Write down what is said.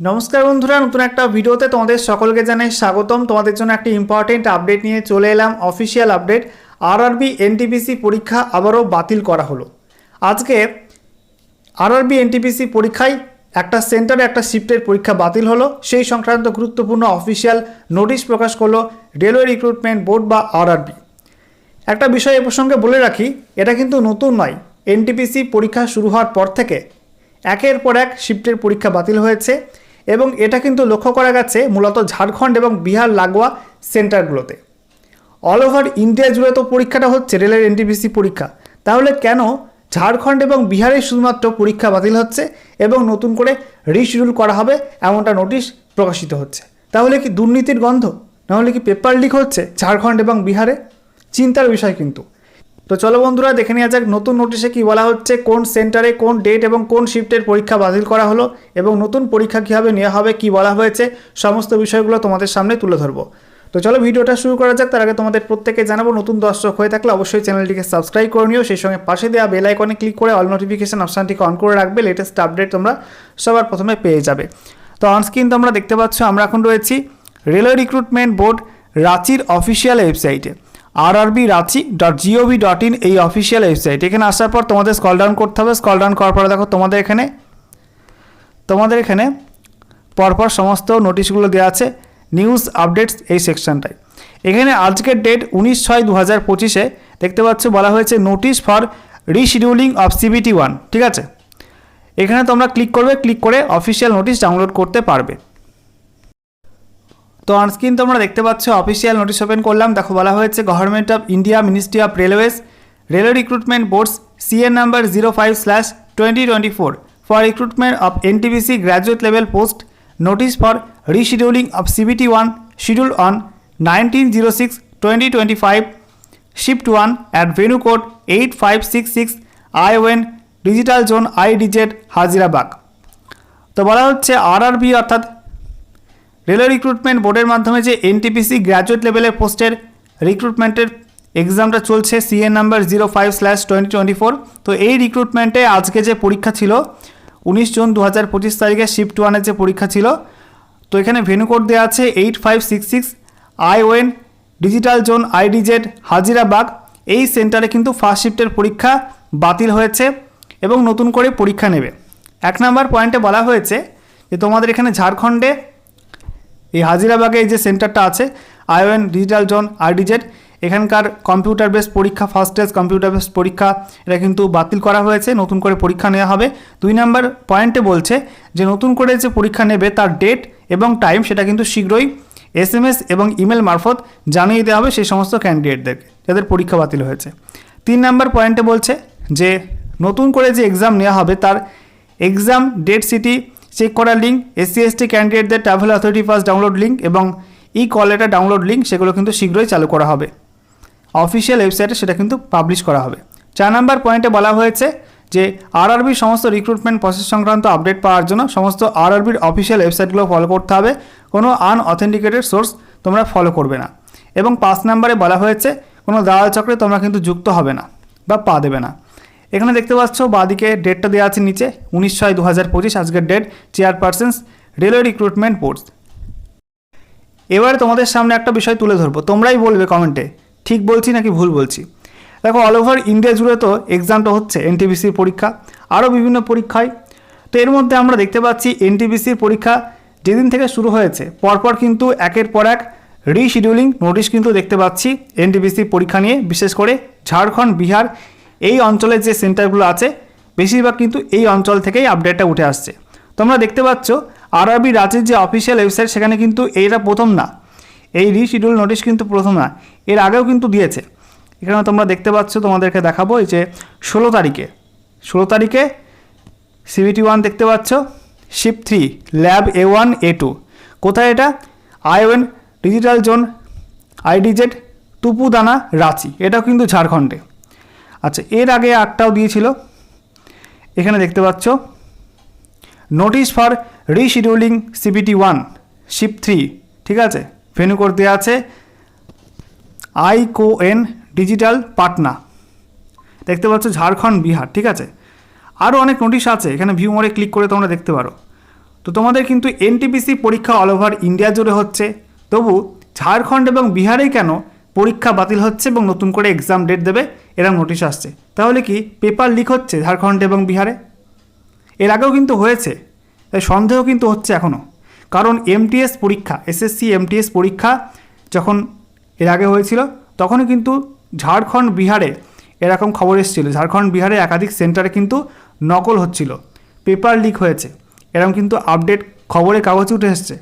নমস্কার বন্ধুরা, নতুন একটা ভিডিওতে তোমাদের সকলকে জানাই স্বাগতম। তোমাদের জন্য একটি ইম্পর্টেন্ট আপডেট নিয়ে চলে এলাম অফিসিয়াল আপডেট আরআরবি এনটিপিসি পরীক্ষা আবারও বাতিল করা হলো। আজকে আর আরআরবি এনটিপিসি পরীক্ষায় একটা সেন্টারে একটা শিফটের পরীক্ষা বাতিল হলো। সেই সংক্রান্ত গুরুত্বপূর্ণ অফিসিয়াল নোটিশ প্রকাশ করল রেলওয়ে রিক্রুটমেন্ট বোর্ড বা আরআরবি একটা বিষয় এ প্রসঙ্গে বলে রাখি, এটা কিন্তু নতুন নয়। এনটিপিসি পরীক্ষা শুরু হওয়ার পর থেকে একের পর এক শিফটের পরীক্ষা বাতিল হয়েছে। এবং এটা কিন্তু লক্ষ্য করা গেছে মূলত ঝাড়খণ্ড এবং বিহার লাগোয়া সেন্টারগুলোতে। অল ওভার ইন্ডিয়া জুড়ে তো পরীক্ষাটা হচ্ছে, রেলের এনটিপিসি পরীক্ষা। তাহলে কেন ঝাড়খণ্ড এবং বিহারে শুধুমাত্র পরীক্ষা বাতিল হচ্ছে এবং নতুন করে রিশিডিউল করা হবে এমনটা নোটিশ প্রকাশিত হচ্ছে? তাহলে কি দুর্নীতির গন্ধ? নাহলে কি পেপার লিক হচ্ছে ঝাড়খণ্ড এবং বিহারে? চিন্তার বিষয় কিন্তু। তো চলো বন্ধুরা, দেখে নেওয়া যাক নতুন নোটিশে কি বলা হচ্ছে, কোন সেন্টারে কোন ডেট এবং কোন শিফটের পরীক্ষা বাতিল করা হলো এবং নতুন পরীক্ষা কীভাবে নেওয়া হবে, কি বলা হয়েছে, সমস্ত বিষয়গুলো তোমাদের সামনে তুলে ধরবো। তো চলো ভিডিওটা শুরু করা যাক, তার আগে তোমাদের প্রত্যেকে জানাব, নতুন দর্শক হয়ে থাকলে অবশ্যই চ্যানেলটিকে সাবস্ক্রাইব করে নিও, সেই সঙ্গে পাশে দেওয়া বেল আইকনে ক্লিক করে অল নোটিফিকেশন অপশানটিকে অন করে রাখবে লেটেস্ট আপডেট তোমরা সবার প্রথমে পেয়ে যাবে। তো অনস্ক্রিন তোমরা দেখতে পাচ্ছ, আমরা এখন রয়েছি রেলওয়ে রিক্রুটমেন্ট বোর্ড রাঁচির অফিসিয়াল ওয়েবসাইটে RRB Ranchi dot GOV dot in এই অফিসিয়াল ওয়েবসাইট এখানে আসার পর তোমাদের স্কল ডাউন করতে হবে। স্কল ডাউন করার পরে দেখো তোমাদের এখানে তোমাদের এখানে পরপর সমস্ত নোটিশগুলো দেওয়া আছে নিউজ আপডেটস এই সেকশনটায় এখানে আজকের ডেট উনিশ ছয় দু হাজার পঁচিশে দেখতে পাচ্ছ বলা হয়েছে notice for rescheduling of CBT one ঠিক আছে? এখানে তোমরা ক্লিক করবে ক্লিক করে অফিসিয়াল নোটিশ ডাউনলোড করতে পারবে। তো অনস্ক্রিন তোমরা দেখতে পাচ্ছ অফিসিয়াল নোটিশ ওপেন করলাম। দেখো, বলা হয়েছে government of India ministry of railways railway recruitment boards CEN number zero five slash twenty twenty four for recruitment of NTPC graduate level post notice for rescheduling of CBT one schedule on nineteen zero six twenty twenty five shift one at venue code eight five six six iON digital zone I DZ Hazaribagh তো বলা হচ্ছে RRB অর্থাৎ railway recruitment বোর্ডের মাধ্যমে যে NTPC graduate লেভেলের পোস্টের রিক্রুটমেন্টের এক্সামটা চলছে CEN number zero five slash twenty twenty four তো এই রিক্রুটমেন্টে আজকে যে পরীক্ষা ছিল, উনিশ জুন দু হাজার পঁচিশ তারিখে শিফট ওয়ানের যে পরীক্ষা ছিল, তো এখানে ভেনু কোড দেওয়া আছে eight five six six iON digital zone IDZ Hazaribagh, এই সেন্টারে কিন্তু ফার্স্ট শিফটের পরীক্ষা বাতিল হয়েছে এবং নতুন করে পরীক্ষা নেবে। এক নম্বর পয়েন্টে বলা হয়েছে যে তোমাদের এখানে ঝাড়খণ্ডে এই হাজিরাবাগে এই যে সেন্টারটা আছে, আইওএন, ডিজিটাল জোন, আরডিজেড, এখানকার কম্পিউটার বেস পরীক্ষা, ফার্স্ট স্টেজ কম্পিউটার বেস পরীক্ষা, এটা কিন্তু বাতিল করা হয়েছে, নতুন করে পরীক্ষা নেওয়া হবে। দুই নাম্বার পয়েন্টে বলছে যে নতুন করে যে পরীক্ষা নেবে তার ডেট এবং টাইম সেটা কিন্তু শীঘ্রই এস এম এস এবং ইমেল মারফত জানিয়ে দেওয়া হবে সেই সমস্ত ক্যান্ডিডেটদেরকে, যাদের পরীক্ষা বাতিল হয়েছে। তিন নাম্বার পয়েন্টে বলছে যে নতুন করে যে এক্সাম নেওয়া হবে তার এক্সাম ডেট সিটি চেক করার link SC ST ক্যান্ডিডেটদের travel authority pass download link এবং ই কল ডাউনলোড লিঙ্ক সেগুলো কিন্তু শীঘ্রই চালু করা হবে। অফিসিয়াল ওয়েবসাইটে সেটা কিন্তু পাবলিশ করা হবে। চার নাম্বার পয়েন্টে বলা হয়েছে যে আরআরবির সমস্ত রিক্রুটমেন্ট প্রসেস সংক্রান্ত আপডেট পাওয়ার জন্য সমস্ত আরআরবির অফিসিয়াল ওয়েবসাইটগুলো ফলো করতে হবে। কোনো আনঅথেন্টিকেটেড সোর্স তোমরা ফলো করবে না। এবং পাঁচ নাম্বারে বলা হয়েছে, কোনো দালাল চক্রে তোমরা কিন্তু যুক্ত হবে না বা পা দেবে না। এখানে দেখতে পাচ্ছ, বাদিকে ডেটটা দেওয়া আছে নিচে, উনিশ ছয় দু হাজার পঁচিশ, আজকের date chairpersons railway recruitment boards এবারে তোমাদের সামনে একটা বিষয় তুলে ধরবো, তোমরাই বলবে কমেন্টে ঠিক বলছি নাকি ভুল বলছি? দেখো অল ওভার ইন্ডিয়া জুড়ে তো এক্সামটা হচ্ছে এনটিবিসির পরীক্ষা আরও বিভিন্ন পরীক্ষায়। তো এর মধ্যে আমরা দেখতে পাচ্ছি এনটিবিসির পরীক্ষা যেদিন থেকে শুরু হয়েছে, পরপর কিন্তু একের পর এক রিশিডিউলিং নোটিশ কিন্তু দেখতে পাচ্ছি এনটিবিসির পরীক্ষা নিয়ে, বিশেষ করে ঝাড়খণ্ড, বিহার এই অঞ্চলের যে সেন্টারগুলো আছে, বেশিরভাগ কিন্তু এই অঞ্চল থেকেই আপডেটটা উঠে আসছে। তোমরা দেখতে পাচ্ছ, আরআরবি রাজ্যের যে অফিসিয়াল ওয়েবসাইট, সেখানে কিন্তু এইটা প্রথম না। এই রিশিডিউল নোটিশ কিন্তু প্রথম না, এর আগেও কিন্তু দিয়েছে। এখানে তোমরা দেখতে পাচ্ছ, তোমাদেরকে দেখাবো এই যে ষোলো তারিখে। ষোলো তারিখে সিবিটি ওয়ান দেখতে পাচ্ছ, shift three, lab A one, A two. কোথায় এটা? ION, digital zone, IDZ, Tupudana, Ranchi. এটাও কিন্তু ঝাড়খণ্ডে। আচ্ছা এর আগে আটটাও দিয়েছিল। এখানে দেখতে পাচ্ছ। Notice for rescheduling CBT one shift three ঠিক আছে? ভেনু দেওয়া আছে। ION digital Patna দেখতে পাচ্ছ ঝাড়খণ্ড, বিহার, ঠিক আছে? আরও অনেক নোটিশ আছে, এখানে ভিউ মোড়ে ক্লিক করে তোমরা দেখতে পারো। তো তোমাদের কিন্তু এনটিপিসি পরীক্ষা অল ওভার ইন্ডিয়া জুড়ে হচ্ছে। তবু ঝাড়খণ্ড এবং বিহারেই কেন পরীক্ষা বাতিল হচ্ছে এবং নতুন করে এক্সাম ডেট দেবে এরকম নোটিশ আসছে। তাহলে কি পেপার লিক হচ্ছে ঝাড়খণ্ড এবং বিহারে? এর আগেও কিন্তু হয়েছে, তাই সন্দেহ কিন্তু হচ্ছে এখনও কারণ এমটিএস পরীক্ষা এসএসসি এমটিএস পরীক্ষা যখন এর আগে হয়েছিল, তখনই কিন্তু ঝাড়খণ্ড, বিহারে এরকম খবর এসেছিল। ঝাড়খণ্ড, বিহারে একাধিক সেন্টারে কিন্তু নকল হচ্ছিল। পেপার লিক হয়েছে। এরকম কিন্তু আপডেট খবরে কাগজে উঠে এসছে।